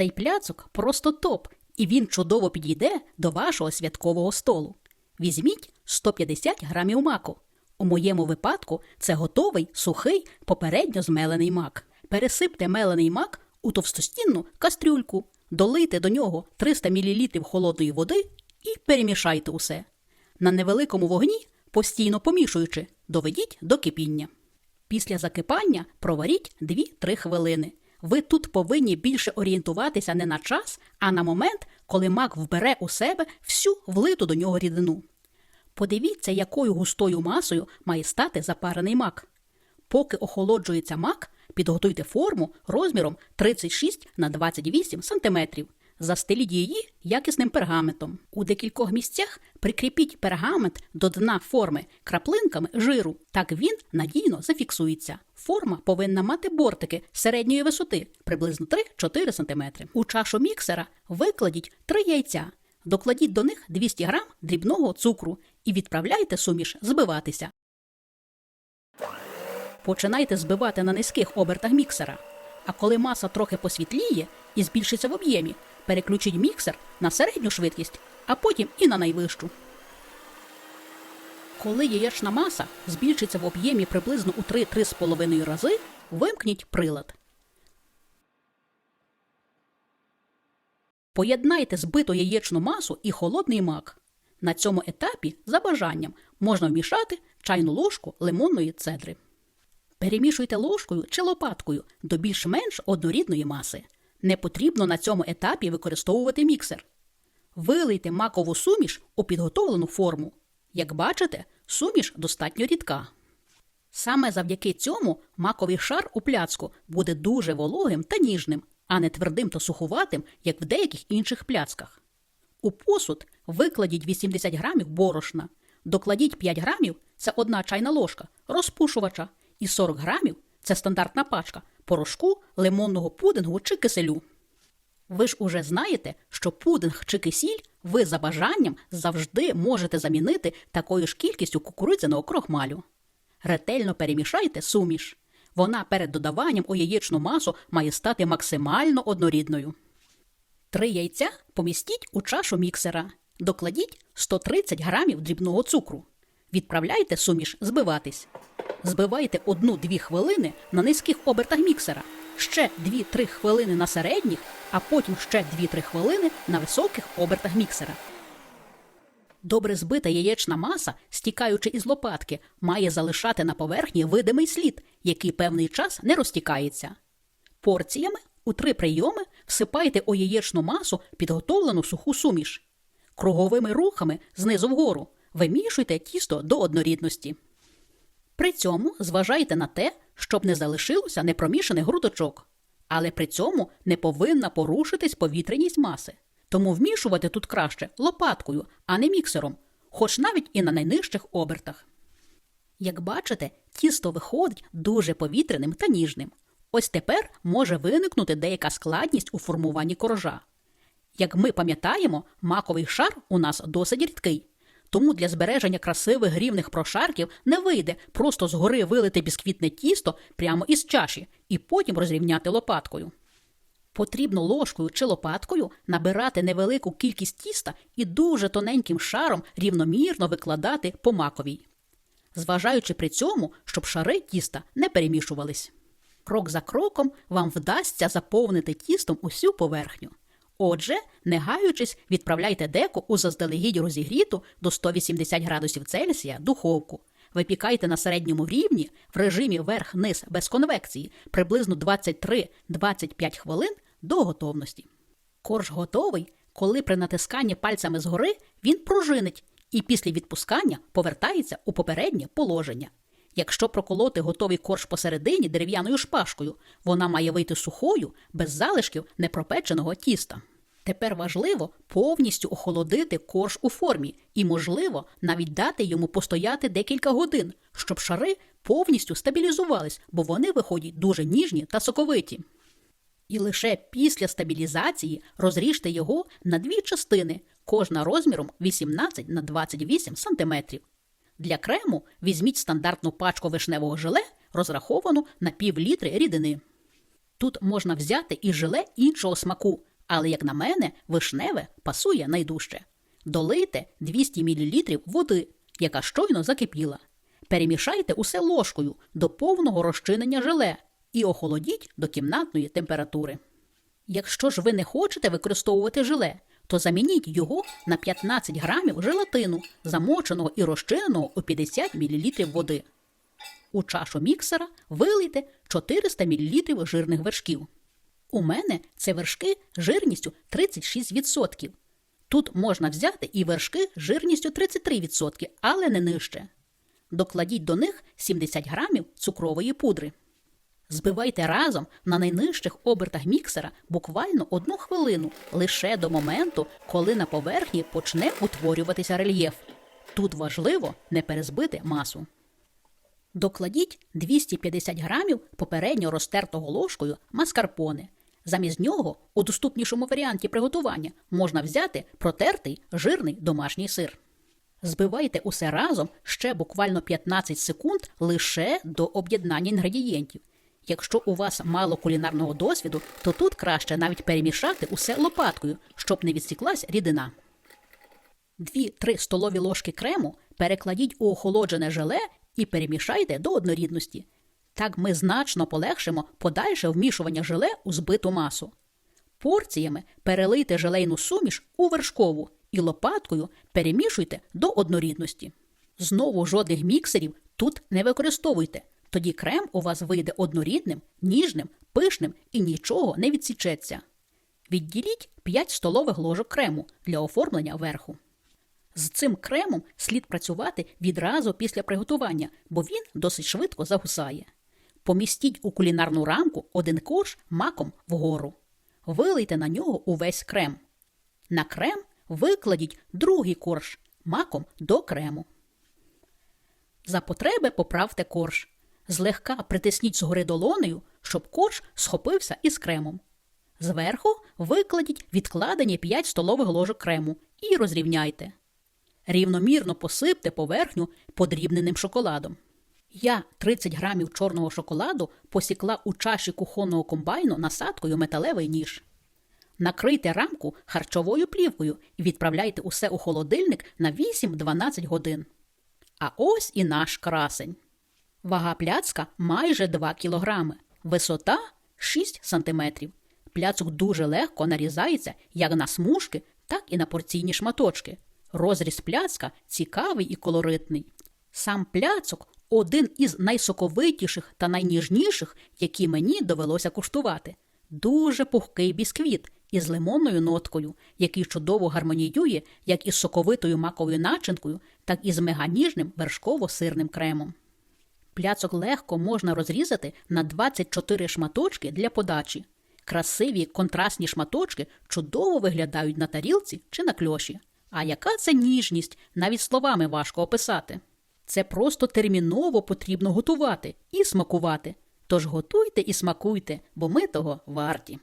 Цей пляцок просто топ, і він чудово підійде до вашого святкового столу. Візьміть 150 грамів маку. У моєму випадку це готовий сухий попередньо змелений мак. Пересипте мелений мак у товстостінну кастрюльку, долийте до нього 300 мл холодної води і перемішайте усе. На невеликому вогні, постійно помішуючи, доведіть до кипіння. Після закипання проваріть 2-3 хвилини. Ви тут повинні більше орієнтуватися не на час, а на момент, коли мак вбере у себе всю влиту до нього рідину. Подивіться, якою густою масою має стати запарений мак. Поки охолоджується мак, підготуйте форму розміром 36 на 28 см. Застеліть її якісним пергаментом. У декількох місцях прикріпіть пергамент до дна форми краплинками жиру. Так він надійно зафіксується. Форма повинна мати бортики середньої висоти приблизно 3-4 см. У чашу міксера викладіть 3 яйця. Докладіть до них 200 г дрібного цукру і відправляйте суміш збиватися. Починайте збивати на низьких обертах міксера. А коли маса трохи посвітліє і збільшиться в об'ємі, переключіть міксер на середню швидкість, а потім і на найвищу. Коли яєчна маса збільшиться в об'ємі приблизно у 3-3,5 рази, вимкніть прилад. Поєднайте збиту яєчну масу і холодний мак. На цьому етапі, за бажанням, можна вмішати чайну ложку лимонної цедри. Перемішуйте ложкою чи лопаткою до більш-менш однорідної маси. Не потрібно на цьому етапі використовувати міксер. Вилийте макову суміш у підготовлену форму. Як бачите, суміш достатньо рідка. Саме завдяки цьому маковий шар у пляцку буде дуже вологим та ніжним, а не твердим та сухуватим, як в деяких інших пляцках. У посуд викладіть 80 грамів борошна, докладіть 5 грамів це одна чайна ложка розпушувача, і 40 грамів це стандартна пачка порошку, лимонного пудингу чи киселю. Ви ж уже знаєте, що пудинг чи кисіль ви за бажанням завжди можете замінити такою ж кількістю кукурудзяного крохмалю. Ретельно перемішайте суміш. Вона перед додаванням у яєчну масу має стати максимально однорідною. Три яйця помістіть у чашу міксера. Докладіть 130 грамів дрібного цукру. Відправляйте суміш збиватись. Збивайте 1-2 хвилини на низьких обертах міксера, ще 2-3 хвилини на середніх, а потім ще 2-3 хвилини на високих обертах міксера. Добре збита яєчна маса, стікаючи із лопатки, має залишати на поверхні видимий слід, який певний час не розтікається. Порціями у три прийоми всипайте у яєчну масу підготовлену суху суміш. Круговими рухами знизу вгору вимішуйте тісто до однорідності. При цьому зважайте на те, щоб не залишилося непромішаних грудочок. Але при цьому не повинна порушитись повітряність маси. Тому вмішувати тут краще лопаткою, а не міксером, хоч навіть і на найнижчих обертах. Як бачите, тісто виходить дуже повітряним та ніжним. Ось тепер може виникнути деяка складність у формуванні коржа. Як ми пам'ятаємо, маковий шар у нас досить рідкий. Тому для збереження красивих рівних прошарків не вийде просто згори вилити бісквітне тісто прямо із чаші і потім розрівняти лопаткою. Потрібно ложкою чи лопаткою набирати невелику кількість тіста і дуже тоненьким шаром рівномірно викладати по маковій, зважаючи при цьому, щоб шари тіста не перемішувались. Крок за кроком вам вдасться заповнити тістом усю поверхню. Отже, не гаючись, відправляйте деко у заздалегідь розігріту до 180 градусів Цельсія духовку. Випікайте на середньому рівні в режимі верх-низ без конвекції приблизно 23-25 хвилин до готовності. Корж готовий, коли при натисканні пальцями згори він пружинить і після відпускання повертається у попереднє положення. Якщо проколоти готовий корж посередині дерев'яною шпажкою, вона має вийти сухою, без залишків непропеченого тіста. Тепер важливо повністю охолодити корж у формі і, можливо, навіть дати йому постояти декілька годин, щоб шари повністю стабілізувались, бо вони виходять дуже ніжні та соковиті. І лише після стабілізації розріжте його на дві частини, кожна розміром 18 на 28 см. Для крему візьміть стандартну пачку вишневого желе, розраховану на пів літри рідини. Тут можна взяти і желе іншого смаку, але, як на мене, вишневе пасує найдужче. Долийте 200 мл води, яка щойно закипіла. Перемішайте усе ложкою до повного розчинення желе і охолодіть до кімнатної температури. Якщо ж ви не хочете використовувати желе, то замініть його на 15 грамів желатину, замоченого і розчиненого у 50 мл води. У чашу міксера вилийте 400 мл жирних вершків. У мене це вершки жирністю 36%. Тут можна взяти і вершки жирністю 33%, але не нижче. Докладіть до них 70 грамів цукрової пудри. Збивайте разом на найнижчих обертах міксера буквально одну хвилину, лише до моменту, коли на поверхні почне утворюватися рельєф. Тут важливо не перезбити масу. Докладіть 250 грамів попередньо розтертого ложкою маскарпоне. Замість нього у доступнішому варіанті приготування можна взяти протертий жирний домашній сир. Збивайте усе разом ще буквально 15 секунд лише до об'єднання інгредієнтів. Якщо у вас мало кулінарного досвіду, то тут краще навіть перемішати усе лопаткою, щоб не відсіклась рідина. 2-3 столові ложки крему перекладіть у охолоджене желе і перемішайте до однорідності. Так ми значно полегшимо подальше вмішування желе у збиту масу. Порціями перелийте желейну суміш у вершкову і лопаткою перемішуйте до однорідності. Знову жодних міксерів тут не використовуйте, тоді крем у вас вийде однорідним, ніжним, пишним і нічого не відсічеться. Відділіть 5 столових ложок крему для оформлення верху. З цим кремом слід працювати відразу після приготування, бо він досить швидко загусає. Помістіть у кулінарну рамку один корж маком вгору. Вилийте на нього увесь крем. На крем викладіть другий корж маком до крему. За потреби поправте корж. Злегка притисніть згори долонею, щоб корж схопився із кремом. Зверху викладіть відкладені 5 столових ложок крему і розрівняйте. Рівномірно посипте поверхню подрібненим шоколадом. Я 30 грамів чорного шоколаду посікла у чаші кухонного комбайну насадкою металевий ніж. Накрийте рамку харчовою плівкою і відправляйте усе у холодильник на 8-12 годин. А ось і наш красень. Вага пляцка майже 2 кг, висота 6 см. Пляцок дуже легко нарізається як на смужки, так і на порційні шматочки. Розріз пляцка цікавий і колоритний. Сам пляцок один із найсоковитіших та найніжніших, які мені довелося куштувати. Дуже пухкий бісквіт із лимонною ноткою, який чудово гармоніює як із соковитою маковою начинкою, так і з меганіжним вершково-сирним кремом. Пляцок легко можна розрізати на 24 шматочки для подачі. Красиві контрастні шматочки чудово виглядають на тарілці чи на кльоші. А яка це ніжність, навіть словами важко описати. Це просто терміново потрібно готувати і смакувати. Тож готуйте і смакуйте, бо ми того варті.